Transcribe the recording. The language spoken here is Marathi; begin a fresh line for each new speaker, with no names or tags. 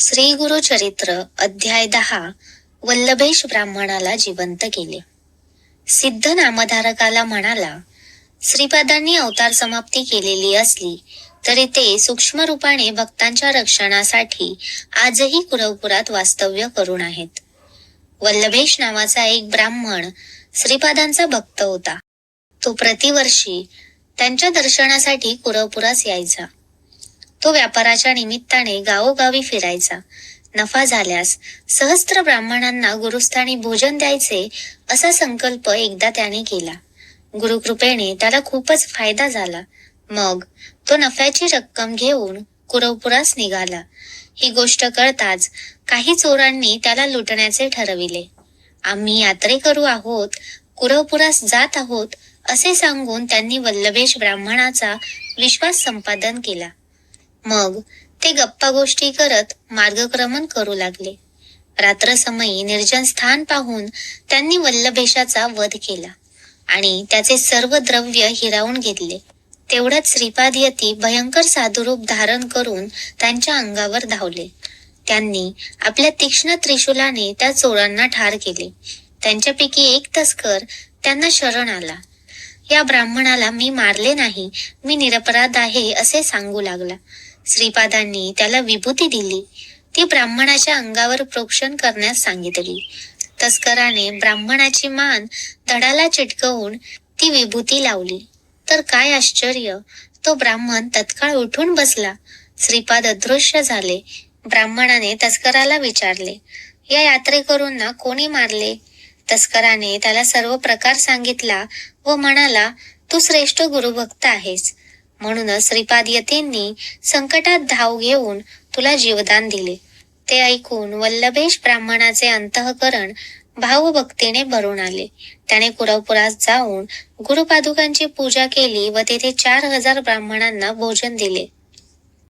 श्री गुरु चरित्र अध्याय दहा वल्लभेश ब्राह्मणाला जिवंत केले. सिद्ध नामधारकाला म्हणाला श्रीपादांनी अवतार समाप्ती केलेली असली तरी ते सूक्ष्म रूपाने भक्तांच्या रक्षणासाठी आजही कुरवपुरात वास्तव्य करून आहेत. वल्लभेश नावाचा एक ब्राह्मण श्रीपादांचा भक्त होता. तो प्रतिवर्षी त्यांच्या दर्शनासाठी कुरवपुरास यायचा. तो व्यापाराच्या निमित्ताने गावोगावी फिरायचा. नफा झाल्यास सहस्त्र ब्राह्मणांना गुरुस्थानी भोजन द्यायचे असा संकल्प एकदा त्याने केला. गुरुकृपेने त्याला खूपच फायदा झाला. मग तो नफ्याची रक्कम घेऊन कुरवपुरास निघाला. ही गोष्ट कळताच काही चोरांनी त्याला लुटण्याचे ठरविले. आम्ही यात्रेकरू आहोत कुरवपुरास जात आहोत असे सांगून त्यांनी वल्लभेश ब्राह्मणाचा विश्वास संपादन केला. मग ते गप्पा गोष्टी करत मार्गक्रमण करू लागले. रात्रसमयी निर्जन स्थान पाहून त्यांनी वल्लभेशाचा वध केला आणि त्याचे सर्व द्रव्य हिरावून घेतले. तेवढ्यात श्रीपाद यती भयंकर साधुरूप धारण करून त्यांच्या अंगावर धावले. त्यांनी आपल्या तीक्ष्ण त्रिशूलाने त्या चोरांना ठार केले. त्यांच्यापैकी एक तस्कर त्यांना शरण आला. या ब्राह्मणाला मी मारले नाही मी निरपराध आहे असे सांगू लागला. श्रीपादांनी त्याला विभूती दिली. ती ब्राह्मणाच्या अंगावर प्रोक्षण करण्यास सांगितली. तस्कराने ब्राह्मणाची मान धडाला चिटकवून ती विभूती लावली. तर काय आश्चर्य! तो ब्राह्मण तत्काळ उठून बसला. श्रीपाद अदृश्य झाले. ब्राह्मणाने तस्कराला विचारले या यात्रेकरूंना कोणी मारले? तस्कराने त्याला सर्व प्रकार सांगितला व म्हणाला तू श्रेष्ठ गुरुभक्त आहेस. म्हणूनच श्रीपाद यतींनी संकटात धाव घेऊन तुला जीवदान दिले. ते ऐकून वल्लभेश ब्राह्मणाचे अंतःकरण भावभक्तीने भरून आले. त्याने कुरवपुरात जाऊन गुरुपादुकांची पूजा केली व तेथे चार हजार ब्राह्मणांना भोजन दिले.